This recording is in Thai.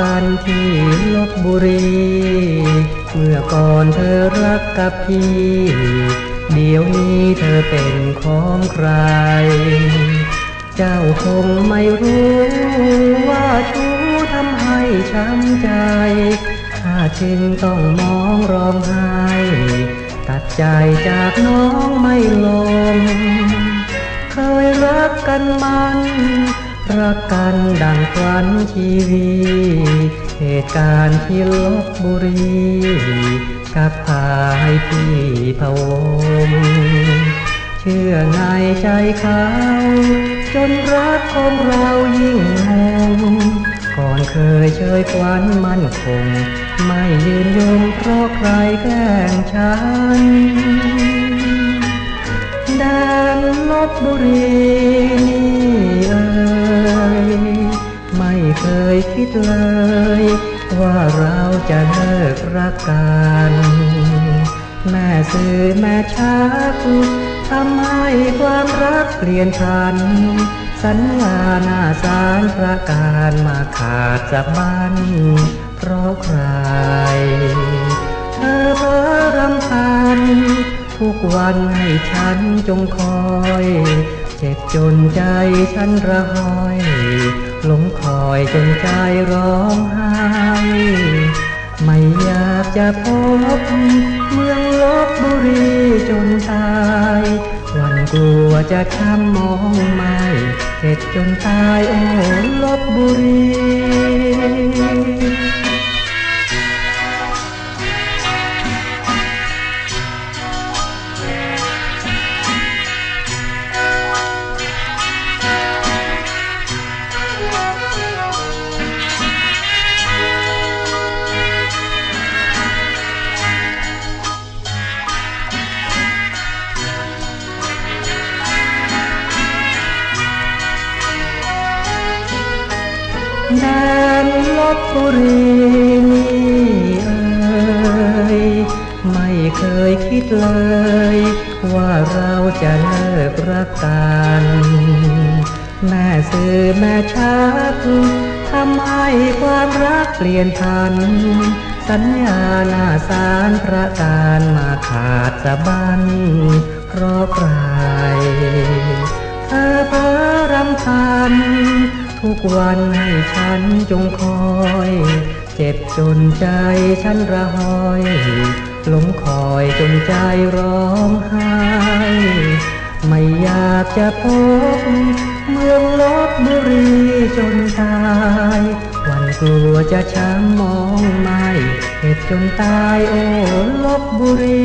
กันที่ลบบุรี เมื่อก่อนเธอรักกับพี่ เดี๋ยวนี้เธอเป็นของใคร เจ้าคงไม่รู้ว่าชู้ทำให้ช้ำใจข้าจึงต้องมองร้องไห้ ตัดใจจากน้องไม่ลง เคยรักกันมัน รักกันดังฝันชีวี เหตุการณ์ที่ลบบุรี กับพาให้พี่พะวงเชื่อในใจเขา จนรักของเรายิ่งงงก่อนเคยเชยควันมั่นคง ไม่ยืนยงเพราะใครแกล้งฉันแดนลบบุรี คิดเลย ว่าเราจะเลิกรักกันแม่สื่อแม่ชักทำให้ความรักเปลี่ยนพัน สัญญาหน้าสารประการมาขาดจากบ้านเพราะใคร เธอเพ้อรำพัน ทุกวันให้ฉันจงคอย เจ็บจนใจฉันระหอย หลงคอยจนใจร้องไห้ไม่อยากจะพบเมืองลบบุรีจนตายวันกลัวจะช้ำมองไม่เจ็บจนตายโอ้ลบบุรี แดนลบบุรีนี่เอ่ยไม่เคยคิดเลย ว่าเราจะเลิกรักกันแม่สื่อแม่ชักทำให้ความรักเปลี่ยนพัน สัญญาหน้าสารพระการมาขาดสะบันเพราะใครเธอเพ้อรำพัน ทุกวันให้ฉันจงคอย เจ็บจนใจฉันระหอยหลงคอยจนใจร้องไห้ ไม่อยากจะพบ เมืองลบบุรีจนตายวันกลัวจะช้ำมองไม่เจ็บจนตายโอ้ลบบุรี